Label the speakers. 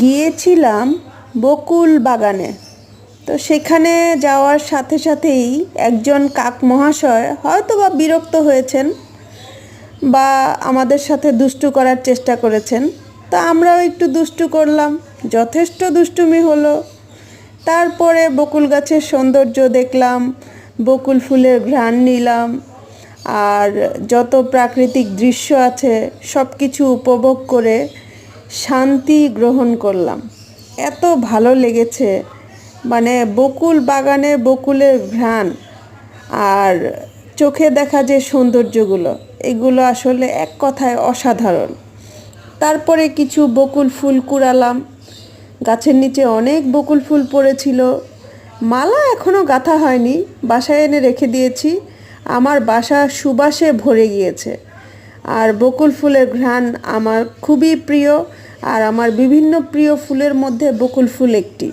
Speaker 1: গিয়েছিলাম বকুল বাগানে তো সেখানে যাওয়ার সাথে সাথেই একজন কাক মহাশয় হয়তো বা বিরক্ত হয়েছেন বা আমাদের সাথে দুষ্টু করার চেষ্টা করেছেন। তা আমরাও একটু দুষ্টু করলাম, যথেষ্ট দুষ্টুমি হলো। তারপরে বকুল গাছের সৌন্দর্য দেখলাম, বকুল ফুলের ঘ্রাণ নিলাম, আর যত প্রাকৃতিক দৃশ্য আছে সব কিছু উপভোগ করে শান্তি গ্রহণ করলাম। এত ভালো লেগেছে। মানে বকুল বাগানে বকুলের ঘ্রাণ আর চোখে দেখা যে সৌন্দর্যগুলো, এগুলো আসলে এক কথায় অসাধারণ। তারপরে কিছু বকুল ফুল কুড়ালাম। গাছের নিচে অনেক বকুল ফুল পড়েছিল। মালা এখনও গাঁথা হয়নি, বাসায় এনে রেখে দিয়েছি। আমার বাসা সুবাসে ভরে গিয়েছে। আর বকুল ফুলের ঘ্রাণ আমার খুবই প্রিয়। আর আমার বিভিন্ন প্রিয় ফুলের মধ্যে বকুল ফুল একটি।